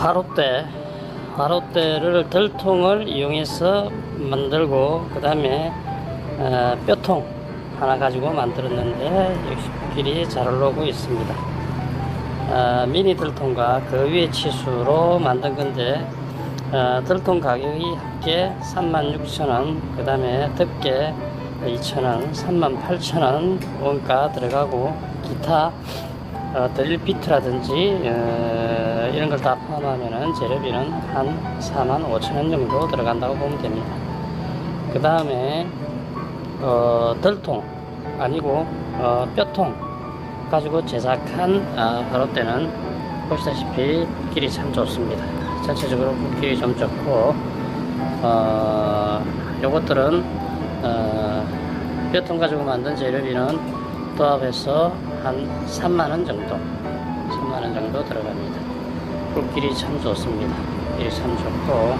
화롯대 화롯대를 들통을 이용해서 만들고 그 다음에 어, 뼈통 하나 가지고 만들었는데 역시 길이 잘 올라오고 있습니다. 어, 미니 들통과 그 위에 치수로 만든 건데 어, 들통 가격이 합계 36,000원 그 다음에 덮개 2,000원 38,000원 원가 들어가고 기타 어, 드릴 비트라든지 어, 이런 걸 다 포함하면은 재료비는 한 4만 5천 원 정도 들어간다고 보면 됩니다. 그 다음에 어, 덜통 아니고 어, 뼈통 가지고 제작한 어, 바로때는 보시다시피 길이 참 좋습니다. 전체적으로 길이 좀 좋고 어, 요것들은 어, 뼈통 가지고 만든 재료비는 도합해서 한 3만원 정도 3만원 정도 들어갑니다 꿀길이 참 좋습니다 길이 참 좋고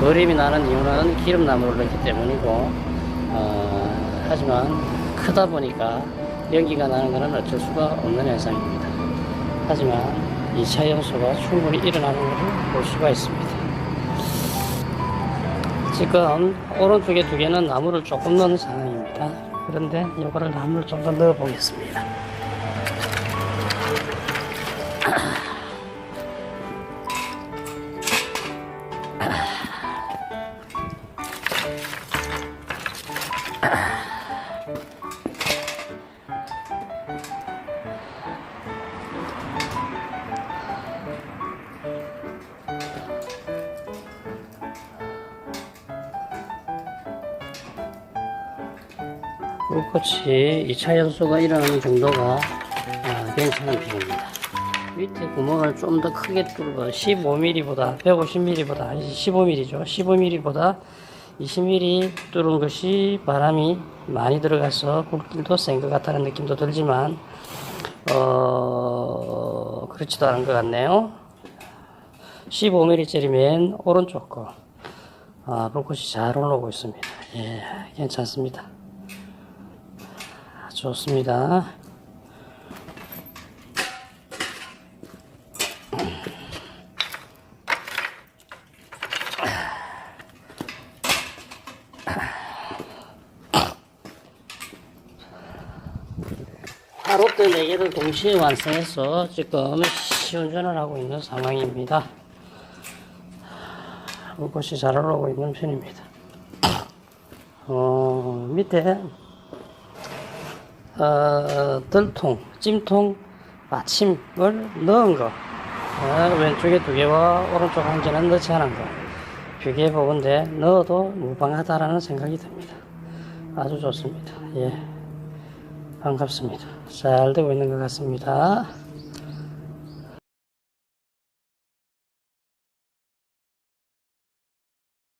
그림이 나는 이유는 기름나무를 넣기 때문이고 어, 하지만 크다 보니까 연기가 나는 것은 어쩔 수가 없는 현상입니다 하지만 2차 연소가 충분히 일어나는 것을 볼 수가 있습니다 지금 오른쪽에 두 개는 나무를 조금 넣은 상황입니다. 그런데 이거를 나무를 좀 더 넣어 보겠습니다. 불꽃이 2차 연소가 일어나는 정도가 아, 괜찮은 편입니다. 밑에 구멍을 좀 더 크게 뚫어 15mm보다 150mm보다 15mm죠. 15mm보다 20mm 뚫은 것이 바람이 많이 들어가서 굵기도 센 것 같다는 느낌도 들지만 어 그렇지도 않은 것 같네요. 15mm짜리 맨 오른쪽 거 아, 불꽃이 잘 올라오고 있습니다. 예, 괜찮습니다. 좋습니다. 하롯대 4개를 동시에 완성해서 지금 시운전을 하고 있는 상황입니다. 불꽃이 잘 올라오고 있는 편입니다. 어, 밑에 어, 들통, 찜통, 받침을 넣은 거. 어, 왼쪽에 두 개와 오른쪽 한 개는 넣지 않은 거. 비교해 보건데 넣어도 무방하다라는 생각이 듭니다. 아주 좋습니다. 예. 반갑습니다. 잘 되고 있는 것 같습니다.